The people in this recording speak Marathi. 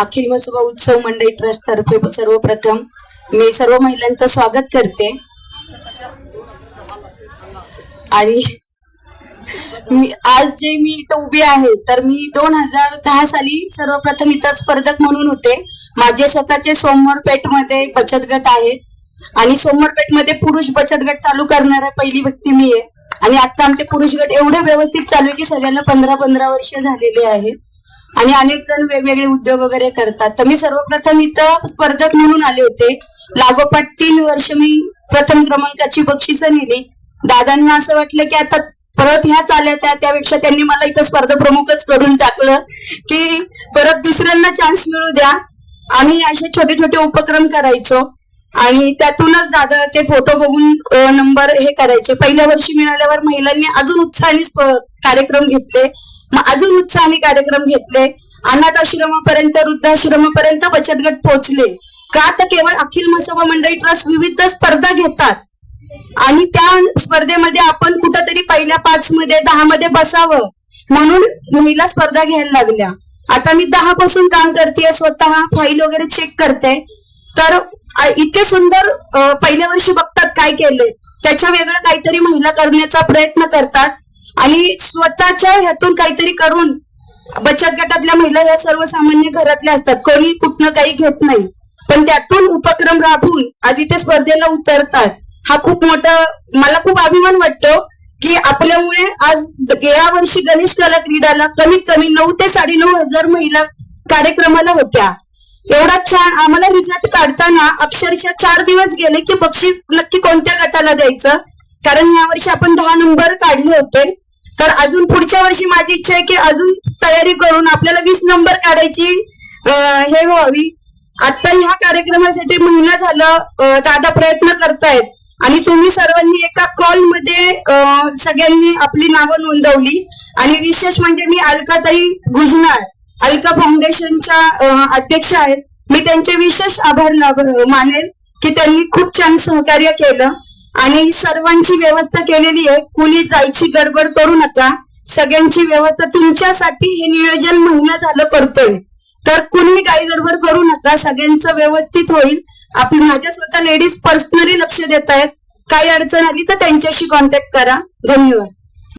अखिल मसुबा उत्सव मंडळी ट्रस्ट तर्फे सर्वप्रथम मी सर्व महिलांचं स्वागत करते. आणि मी आज जे मी इथं उभी आहे तर मी दोन हजार दहा साली सर्वप्रथम इथं स्पर्धक म्हणून होते. माझे स्वतःचे सोमवारपेठमध्ये बचत गट आहेत. आणि सोमवारपेठमध्ये पुरुष बचत गट चालू करणाऱ्या पहिली व्यक्ती मी आहे. आणि आता आमचे पुरुष गट एवढे व्यवस्थित चालू आहे की सगळ्यांना पंधरा पंधरा वर्ष झालेले आहेत. आणि अनेक जण वेगवेगळे उद्योग वगैरे करतात. तर मी सर्वप्रथम इथं स्पर्धक म्हणून आले होते. लागोपाठ तीन वर्ष मी प्रथम क्रमांकाची बक्षिस नेली. दादांना असं वाटलं की आता परत ह्याच आल्या त्या त्यापेक्षा त्यांनी मला इथं स्पर्धा प्रमुखच करून टाकलं की परत दुसऱ्यांना चान्स मिळू द्या. आम्ही असे छोटे छोटे उपक्रम करायचो. आणि त्यातूनच दादा ते फोटो बघून नंबर हे करायचे. पहिल्या वर्षी मिळाल्यावर महिलांनी अजून उत्साहाने कार्यक्रम घेतले. मग अजून उत्साहाने कार्यक्रम घेतले. अनाथ आश्रमापर्यंत वृद्धाश्रमापर्यंत बचत गट पोहोचले. का तर केवळ अखिल मसोबा मंडळी ट्रस्ट विविध स्पर्धा घेतात. आणि त्या स्पर्धेमध्ये आपण कुठंतरी पहिल्या पाच मध्ये दहा मध्ये बसावं. म्हणून महिला स्पर्धा घ्यायला लागल्या. आता मी दहा पासून काम करते स्वतः फाईल वगैरे चेक करते तर इतके सुंदर पहिल्या वर्षी बघतात काय केले त्याच्या वेगळं काहीतरी महिला करण्याचा प्रयत्न करतात. आणि स्वतःच्या ह्यातून काहीतरी करून बचत गटातल्या महिला या सर्वसामान्य घरातल्या असतात. कोणी कुठनं काही घेत नाही. पण त्यातून उपक्रम राबवून आज इथे स्पर्धेला उतरतात. हा खूप मोठा मला खूप अभिमान वाटतो की आपल्यामुळे आज या वर्षी गणेश कला क्रीडाला कमीत कमी नऊ ते साडेनऊ हजार महिला कार्यक्रमाला होत्या. एवढा छान आम्हाला रिझल्ट काढताना अक्षरशः चार दिवस गेले की बक्षीस नक्की कोणत्या गटाला द्यायचं? कारण या वर्षी आपण दहा नंबर काढले होते. तर अजून पुढच्या वर्षी माझी इच्छा आहे की अजून तयारी करून आपल्याला वीस नंबर काढायची. हे व्हावी. आता ह्या कार्यक्रमासाठी महिना झालं दादा प्रयत्न करतायत. आणि तुम्ही सर्वांनी एका कॉलमध्ये सगळ्यांनी आपली नावं नोंदवली. आणि विशेष म्हणजे मी अलकाताई गुजनार अलका फाउंडेशनच्या अध्यक्ष आहेत. मी त्यांचे विशेष आभार मानेल की त्यांनी खूप छान सहकार्य केलं. आणि सर्वांची व्यवस्था केलेली आहे. कुणी जायची गडबड करू नका. सगळ्यांची व्यवस्था तुमच्यासाठी हे नियोजन महिना झालं करतोय. तर कुणी काही गडबड करू नका. सगळ्यांचं व्यवस्थित होईल. आपली माझ्या स्वतः लेडीज पर्सनली लक्ष देत आहेत काही अडचण आली तर त्यांच्याशी कॉन्टॅक्ट करा. धन्यवाद.